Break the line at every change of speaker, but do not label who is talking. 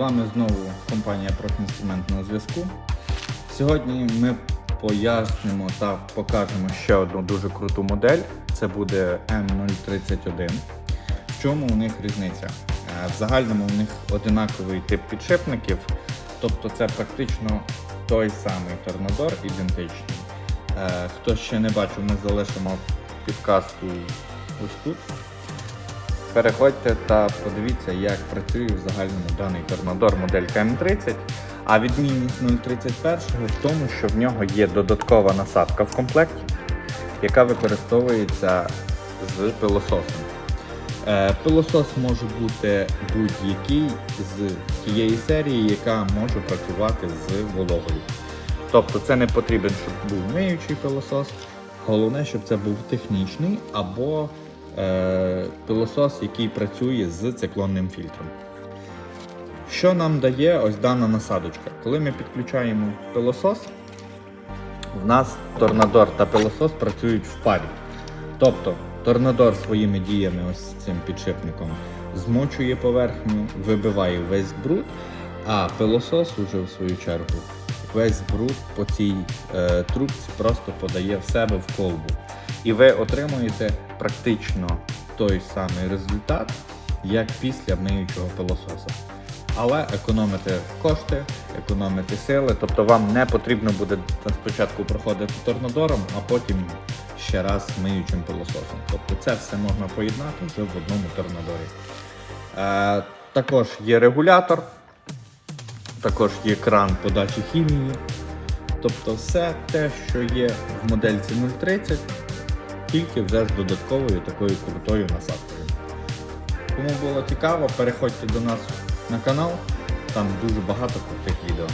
вами знову компанія Профінструмент на зв'язку. Сьогодні ми пояснимо та покажемо ще одну дуже круту модель. Це буде M031. В чому у них різниця? Е, В загальному у них одинаковий тип підшипників, тобто це практично той самий торнадор, ідентичний. Е, Хто ще не бачив, ми залишимо підказку ось тут. Переходьте та подивіться, як працює в загальному даний торнадор моделька М30. А відмінність 031 в тому, що в нього є додаткова насадка в комплекті, яка використовується з пилососом. Е, Пилосос може бути будь-який з тієї серії, яка може працювати з вологою. Тобто це не потрібен, щоб був миючий пилосос. Головне, щоб це був технічний або е, пилосос, який працює з циклонним фільтром. Що нам дає ось дана насадочка? Коли ми підключаємо пилосос, в нас торнадор та пилосос працюють в парі. Тобто торнадор своїми діями, ось цим підшипником, змочує поверхню, вибиває весь бруд, а пилосос уже в свою чергу весь бруд по цій е, трубці просто подає в себе в колбу. І ви отримуєте практично той самий результат, як після миючого пилососа. Але економите кошти, економите сили, тобто вам не потрібно буде спочатку проходити торнадором, а потім ще раз миючим пилососом. Тобто це все можна поєднати вже в одному торнадорі. Е, також є регулятор, також є кран подачі хімії. Тобто все те, що є в модельці 030, тільки вже з додатковою такою крутою насадкою. Кому було цікаво, переходьте до нас на канал, там дуже багато крутих відео.